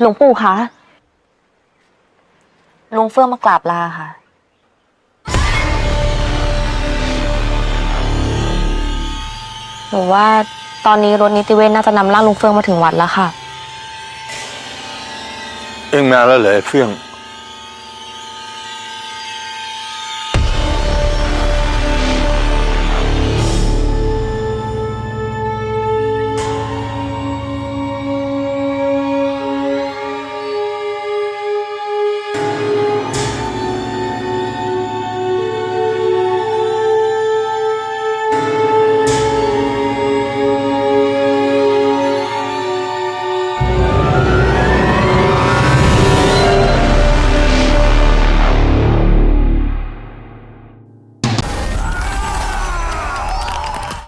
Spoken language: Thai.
หลวงปู่คะลุงเฟื่องมากราบลาค่ะ หนูว่าตอนนี้รถนิติเวชน่าจะนำร่างลุงเฟื่องมาถึงวัดแล้วค่ะ เอ็งมาแล้วเหรอไอ้เฟื่อง